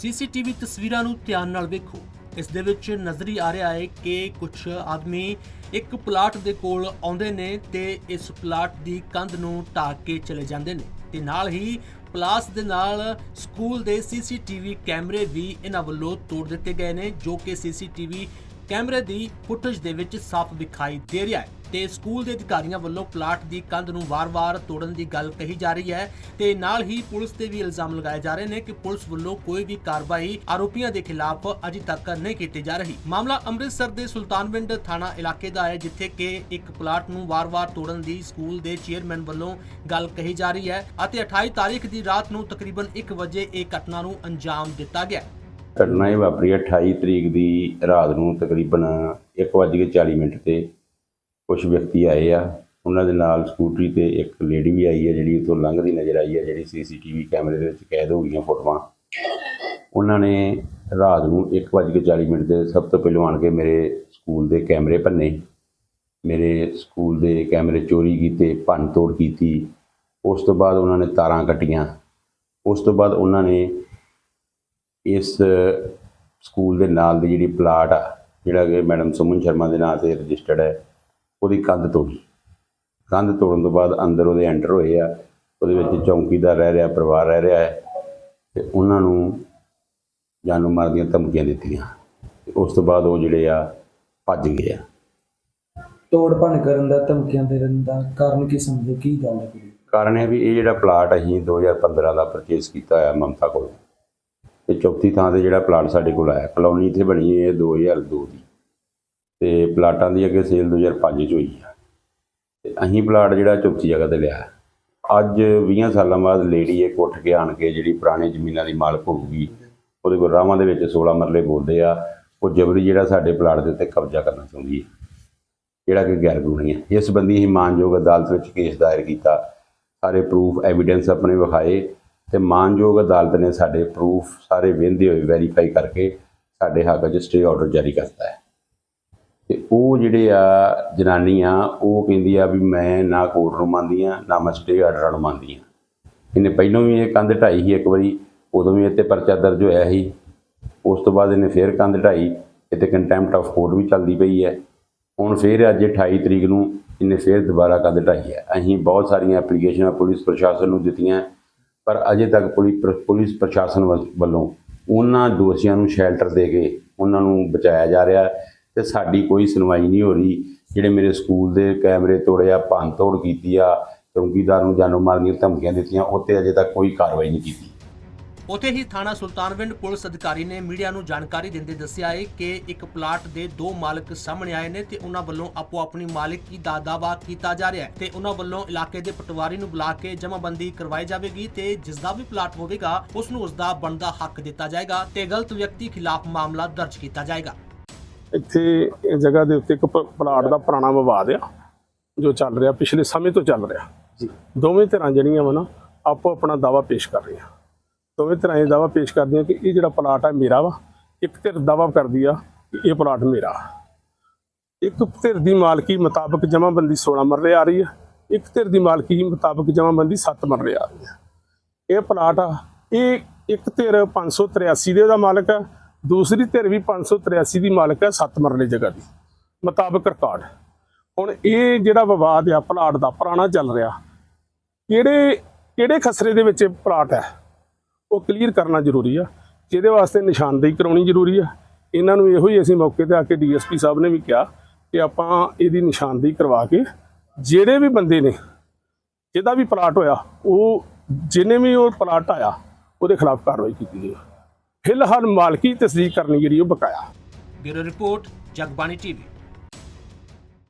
CCTV ਤਸਵੀਰਾਂ ਨੂੰ ਧਿਆਨ ਨਾਲ ਵੇਖੋ। ਇਸ ਦੇ ਵਿੱਚ ਨਜ਼ਰੀ ਆ ਰਿਹਾ ਹੈ ਕਿ ਕੁਝ ਆਦਮੀ ਇੱਕ ਪਲਾਟ ਦੇ ਕੋਲ ਆਉਂਦੇ ਨੇ ਤੇ ਇਸ ਪਲਾਟ ਦੀ ਕੰਧ ਨੂੰ ਢਾਕ ਕੇ ਚਲੇ ਜਾਂਦੇ ਨੇ ਤੇ ਨਾਲ ਹੀ ਪਲਾਸ ਦੇ ਨਾਲ ਸਕੂਲ ਦੇ ਸੀਸੀਟੀਵੀ ਕੈਮਰੇ ਵੀ ਇਹਨਾਂ ਵੱਲੋਂ ਤੋੜ ਦਿੱਤੇ ਗਏ ਨੇ, ਜੋ ਕਿ ਸੀਸੀਟੀਵੀ ਕੈਮਰੇ ਦੀ ਫੁਟੇਜ ਦੇ ਵਿੱਚ ਸਾਫ਼ ਵਿਖਾਈ ਦੇ ਰਿਹਾ ਹੈ। ਤੇ ਸਕੂਲ ਦੇ ਅਧਿਕਾਰੀਆਂ ਵੱਲੋਂ ਪਲਾਟ ਦੀ ਕੰਧ ਨੂੰ ਵਾਰ-ਵਾਰ ਤੋੜਨ ਦੀ ਗੱਲ ਕਹੀ ਜਾ ਰਹੀ ਹੈ ਤੇ ਨਾਲ ਹੀ ਪੁਲਿਸ ਤੇ ਵੀ ਇਲਜ਼ਾਮ ਲਗਾਏ ਜਾ ਰਹੇ ਨੇ ਕਿ ਪੁਲਿਸ ਵੱਲੋਂ ਕੋਈ ਵੀ ਕਾਰਵਾਈ ਆਰੋਪੀਆਂ ਦੇ ਖਿਲਾਫ ਅਜੇ ਤੱਕ ਨਹੀਂ ਕੀਤੀ ਜਾ ਰਹੀ। ਮਾਮਲਾ ਅੰਮ੍ਰਿਤਸਰ ਦੇ ਸੁਲਤਾਨਵਿੰਡ ਥਾਣਾ ਇਲਾਕੇ ਦਾ ਹੈ, ਜਿੱਥੇ ਕਿ ਇੱਕ ਪਲਾਟ ਨੂੰ ਵਾਰ-ਵਾਰ ਤੋੜਨ ਦੀ ਸਕੂਲ ਦੇ ਚੇਅਰਮੈਨ ਵੱਲੋਂ ਗੱਲ ਕਹੀ ਜਾ ਰਹੀ ਹੈ ਅਤੇ 28 ਤਾਰੀਖ ਦੀ ਰਾਤ ਨੂੰ ਤਕਰੀਬਨ 1 ਵਜੇ ਇਹ ਘਟਨਾ ਨੂੰ ਅੰਜਾਮ ਦਿੱਤਾ ਗਿਆ। ਘਟਨਾ ਇਹ ਵਾਪਰੀ ਹੈ 28 ਤਰੀਕ ਦੀ ਰਾਤ ਨੂੰ ਤਕਰੀਬਨ 1:40 ਮਿੰਟ ਤੇ ਕੁਝ ਵਿਅਕਤੀ ਆਏ ਆ, ਉਹਨਾਂ ਦੇ ਨਾਲ ਸਕੂਟਰੀ ਤੇ ਇੱਕ ਲੇਡੀ ਵੀ ਆਈ ਹੈ, ਜਿਹੜੀ ਉਤੋਂ ਲੰਘਦੀ ਨਜ਼ਰ ਆਈ ਹੈ, ਜਿਹੜੀ ਸੀਸੀਟੀਵੀ ਕੈਮਰੇ ਦੇ ਵਿੱਚ ਕੈਦ ਹੋ ਗਈਆਂ ਫੋਟੋਆਂ। ਉਹਨਾਂ ਨੇ ਰਾਤ ਨੂੰ 1:40 ਮਿੰਟ ਤੇ ਸਭ ਤੋਂ ਪਹਿਲਾਂ ਆਣ ਕੇ ਮੇਰੇ ਸਕੂਲ ਦੇ ਕੈਮਰੇ ਭੰਨੇ। ਮੇਰੇ ਸਕੂਲ ਦੇ ਕੈਮਰੇ ਚੋਰੀ ਕੀਤੇ, ਭੰਨ ਤੋੜ ਕੀਤੀ। ਉਸ ਤੋਂ ਬਾਅਦ ਉਹਨਾਂ ਨੇ ਤਾਰਾਂ ਕੱਟੀਆਂ। ਉਸ ਤੋਂ ਬਾਅਦ ਉਹਨਾਂ ਨੇ ਇਸ ਸਕੂਲ ਦੇ ਨਾਲ ਦੀ ਜਿਹੜੀ ਪਲਾਟ ਆ, ਜਿਹੜਾ ਕਿ ਮੈਡਮ ਸੁਮਨ ਸ਼ਰਮਾ ਦੇ ਨਾਂ ਤੇ ਰਜਿਸਟਰਡ ਹੈ ਉਹਦੀ ਕੰਧ ਤੋੜੀ। ਕੰਧ ਤੋੜਨ ਤੋਂ ਬਾਅਦ ਅੰਦਰ ਉਹਦੇ ਐਂਟਰ ਹੋਏ ਆ। ਉਹਦੇ ਵਿੱਚ ਚੌਂਕੀਦਾਰ ਰਹਿ ਰਿਹਾ ਪਰਿਵਾਰ ਰਹਿ ਰਿਹਾ ਹੈ। ਤੇ ਉਹਨਾਂ ਨੂੰ ਜਾਨੋਂ ਮਾਰ ਦੀਆਂ ਧਮਕੀਆਂ ਦਿੱਤੀਆਂ। ਤੇ ਉਸ ਤੋਂ ਬਾਅਦ ਉਹ ਜਿਹੜੇ ਆ ਭੱਜ ਗਏ ਆ। ਤੋੜ ਭੰਨ ਕਰਨ ਦਾ ਧਮਕੀਆਂ ਦੇਣ ਦਾ ਕਾਰਨ ਕੀ ਸਮਝਦੇ ਕੀ ਗੱਲ ਹੈ ਕਾਰਨ ਹੈ ਵੀ ਇਹ ਜਿਹੜਾ ਪਲਾਟ ਅਸੀਂ 2015 ਦਾ ਪਰਚੇਸ ਕੀਤਾ ਹੋਇਆ ਮਮਤਾ ਕੋਲ। ਇਹ ਚੌਥੀ ਥਾਂ ਤੇ ਜਿਹੜਾ ਪਲਾਟ ਸਾਡੇ ਕੋਲ ਆਇਆ ਕਲੋਨੀ ਇੱਥੇ ਬਣੀ ਹੈ 2002 ਦੀ। ਤੇ ਪਲਾਟਾਂ ਦੀ ਅੱਗੇ ਸੇਲ 2005 ਚ ਹੋਈ ਆ। ਤੇ ਅਸੀਂ ਪਲਾਟ ਜਿਹੜਾ ਚੌਥੀ ਜਗ੍ਹਾ ਤੇ ਲਿਆ। ਅੱਜ 20 ਸਾਲਾਂ ਬਾਅਦ ਲੇਡੀ ਇਹ ਉੱਠ ਕੇ ਆਣ ਕੇ ਜਿਹੜੀ ਪੁਰਾਣੀ ਜ਼ਮੀਨਾਂ ਦੀ ਮਾਲਕ ਹੋਊਗੀ, ਉਹਦੇ ਕੋਲ ਰਾਵਾਂ ਦੇ ਵਿੱਚ 16 ਮਰਲੇ ਬੋਲਦੇ ਆ, ਉਹ ਜਬਰੀ ਜਿਹੜਾ ਸਾਡੇ ਪਲਾਟ ਦੇ ਉੱਤੇ ਕਬਜ਼ਾ ਕਰਨਾ ਚਾਹੁੰਦੀ ਹੈ ਜਿਹੜਾ ਕਿ ਗੈਰ ਕਾਨੂੰਨੀ ਹੈ ਇਸ ਸੰਬੰਧੀ ਹੀ ਮਾਨਯੋਗ ਅਦਾਲਤ ਵਿੱਚ ਕੇਸ ਦਾਇਰ ਕੀਤਾ। ਸਾਰੇ ਪ੍ਰੂਫ ਐਵੀਡੈਂਸ ਆਪਣੇ ਵਿਖਾਏ ਤੇ ਮਾਨਯੋਗ ਅਦਾਲਤ ਨੇ ਸਾਡੇ ਪ੍ਰੂਫ ਸਾਰੇ ਵੇਂਦੇ ਹੋਏ ਵੈਰੀਫਾਈ ਕਰਕੇ ਸਾਡੇ ਹੱਕ 'ਚ ਸਟੇ ਆਰਡਰ ਜਾਰੀ ਕਰਤਾ ਹੈ। ਤੇ ਉਹ ਜਿਹੜੇ ਆ ਜਨਾਨੀ ਆ, ਉਹ ਕਹਿੰਦੀ ਆ ਵੀ ਮੈਂ ਨਾ ਕੋਰਟ ਨੂੰ ਮੰਨਦੀ ਆ ਨਾ ਮੈਂ ਸਟੇ ਆਰਡਰ ਨੂੰ ਮੰਨਦੀ ਆ ਇਹਨੇ ਪਹਿਲਾਂ ਵੀ ਇਹ ਕੰਧ ਢਾਈ ਸੀ ਇੱਕ ਵਾਰੀ, ਉਦੋਂ ਵੀ ਇੱਥੇ ਪਰਚਾ ਦਰਜ ਹੋਇਆ ਸੀ। ਉਸ ਤੋਂ ਬਾਅਦ ਇਹਨੇ ਫੇਰ ਕੰਧ ਢਾਈ, ਇੱਥੇ ਕੰਟੈਂਪਟ ਆਫ ਕੋਰਟ ਵੀ ਚੱਲਦੀ ਪਈ ਹੈ। ਹੁਣ ਫੇਰ ਅੱਜ 28 ਤਰੀਕ ਨੂੰ ਇਹਨੇ ਫੇਰ ਦੁਬਾਰਾ ਕੰਧ ਢਾਈ ਹੈ। ਅਸੀਂ ਬਹੁਤ ਸਾਰੀਆਂ ਐਪਲੀਕੇਸ਼ਨਾਂ ਪੁਲਿਸ ਪ੍ਰਸ਼ਾਸਨ ਨੂੰ ਦਿੱਤੀਆਂ, ਪਰ ਅਜੇ ਤੱਕ ਪੁਲਿਸ ਪੁਲਿਸ ਪ੍ਰਸ਼ਾਸਨ ਵੱਲ- ਵੱਲੋਂ ਉਹਨਾਂ ਦੋਸ਼ੀਆਂ ਨੂੰ ਸ਼ੈਲਟਰ ਦੇ ਕੇ ਉਹਨਾਂ ਨੂੰ ਬਚਾਇਆ ਜਾ ਰਿਹਾ। ਤੇ ਸਾਡੀ ਕੋਈ ਸੁਣਵਾਈ ਨਹੀਂ ਹੋ ਰਹੀ। ਜਿਹੜੇ ਮੇਰੇ ਸਕੂਲ ਦੇ ਕੈਮਰੇ ਤੋੜੇ ਭੰਨ ਤੋੜ ਕੀਤੀ ਆ, ਚੌਂਕੀਦਾਰ ਨੂੰ ਜਾਨੋਂ ਮਾਰਨ ਦੀਆਂ ਧਮਕੀਆਂ ਦਿੱਤੀਆਂ ਉੱਤੇ ਅਜੇ ਤੱਕ ਕੋਈ ਕਾਰਵਾਈ ਨਹੀਂ ਕੀਤੀ। ਉਥੇ ਹੀ ਥਾਣਾ ਸੁਲਤਾਨਵਿੰਡ ਪੁਲਿਸ ਅਧਿਕਾਰੀ ਨੇ ਮੀਡੀਆ ਨੂੰ ਜਾਣਕਾਰੀ ਦਿੰਦੇ ਦੱਸਿਆ ਹੈ ਕਿ ਇੱਕ ਪਲਾਟ ਦੇ ਦੋ ਮਾਲਕ ਸਾਹਮਣੇ ਆਏ ਨੇ ਤੇ ਉਹਨਾਂ ਵੱਲੋਂ ਆਪੋ ਆਪਣੀ ਮਾਲਕੀ ਦਾ ਦਾਅਵਾ ਕੀਤਾ ਜਾ ਰਿਹਾ ਹੈ ਤੇ ਉਹਨਾਂ ਵੱਲੋਂ ਇਲਾਕੇ ਦੇ ਪਟਵਾਰੀ ਨੂੰ ਬੁਲਾ ਕੇ ਜਮ੍ਹਾਂਬੰਦੀ ਕਰਵਾਈ ਜਾਵੇਗੀ ਤੇ ਜਿਸ ਦਾ ਵੀ ਪਲਾਟ ਹੋਵੇਗਾ, ਉਸ ਨੂੰ ਉਸ ਦਾ ਬਣਦਾ ਹੱਕ ਦਿੱਤਾ ਜਾਏਗਾ ਤੇ ਗਲਤ ਵਿਅਕਤੀ ਖਿਲਾਫ ਮਾਮਲਾ ਦਰਜ ਕੀਤਾ ਜਾਏਗਾ। ਇੱਥੇ ਇਹ ਜਗ੍ਹਾ ਦੇ ਉੱਤੇ ਇੱਕ ਪ- ਪਲਾਟ ਦਾ ਪੁਰਾਣਾ ਵਿਵਾਦ ਆ ਜੋ ਚੱਲ ਰਿਹਾ ਪਿਛਲੇ ਸਮੇਂ ਤੋਂ ਚੱਲ ਰਿਹਾ। ਜੀ। ਦੋਵੇਂ ਧਿਰਾਂ ਜਿਹੜੀਆਂ ਵਾ ਨਾ ਆਪੋ ਆਪਣਾ ਦਾਵਾ ਪੇਸ਼ ਕਰ ਰਹੀਆਂ। ਦੋਵੇਂ ਧਿਰਾਂ ਇਹ ਦਾਵਾ ਪੇਸ਼ ਕਰਦੀਆਂ ਕਿ ਇਹ ਜਿਹੜਾ ਪਲਾਟ ਹੈ ਮੇਰਾ ਵਾ। ਇੱਕ ਧਿਰ ਦਾਵਾ ਕਰਦੀ ਆ ਕਿ ਇਹ ਪਲਾਟ ਮੇਰਾ। ਇੱਕ ਧਿਰ ਦੀ ਮਾਲਕੀ ਮੁਤਾਬਕ ਜਮ੍ਹਾਂਬੰਦੀ 16 ਮਰਲੇ ਆ ਰਹੀ ਹੈ ਇੱਕ ਧਿਰ ਦੀ ਮਾਲਕੀ ਮੁਤਾਬਕ ਜਮ੍ਹਾਂਬੰਦੀ 7 ਮਰਲੇ ਆ ਰਹੀ ਹੈ ਇਹ ਪਲਾਟ ਆ ਇਹ ਇੱਕ ਧਿਰ 583 ਦੇ ਉਹਦਾ ਮਾਲਕ ਹੈ ਦੂਸਰੀ ਧਿਰ ਵੀ 583 ਦੀ ਮਾਲਕ ਹੈ 7 ਮਰਲੇ ਜਗ੍ਹਾ ਦੀ, ਮੁਤਾਬਕ ਰਿਕਾਰਡ। ਹੁਣ ਇਹ ਜਿਹੜਾ ਵਿਵਾਦ ਆ, ਪਲਾਟ ਦਾ, ਪੁਰਾਣਾ ਚੱਲ ਰਿਹਾ, ਕਿਹੜੇ ਕਿਹੜੇ ਖਸਰੇ ਦੇ ਵਿੱਚ ਇਹ ਪਲਾਟ ਹੈ? ਉਹ ਕਲੀਅਰ ਕਰਨਾ ਜ਼ਰੂਰੀ ਆ, ਜਿਹਦੇ ਵਾਸਤੇ ਨਿਸ਼ਾਨਦੇਹੀ ਕਰਾਉਣੀ ਜ਼ਰੂਰੀ ਆ। ਇਹਨਾਂ ਨੂੰ ਇਹੋ ਹੀ ਅਸੀਂ ਮੌਕੇ ਤੇ ਆ ਕੇ ਡੀਐਸਪੀ ਸਾਹਿਬ ਨੇ ਵੀ ਕਿਹਾ ਕਿ ਆਪਾਂ ਇਹਦੀ ਨਿਸ਼ਾਨਦੇਹੀ ਕਰਵਾ ਕੇ ਜਿਹੜੇ ਵੀ ਬੰਦੇ ਨੇ, ਜਿਹਦਾ ਵੀ ਪਲਾਟ ਹੋਇਆ, ਉਹ ਜਿਹਨੇ ਵੀ ਉਹ ਪਲਾਟ ਆਇਆ, ਉਹਦੇ ਖਿਲਾਫ ਕਾਰਵਾਈ ਕੀਤੀ ਜਾਵੇ। ਫਿਲਹਾਲ ਮਾਲਕੀ ਤਸਦੀਕ ਕਰਨੀ ਜਿਹੜੀ ਉਹ ਬਕਾਇਆ। Bureau report Jagbani TV.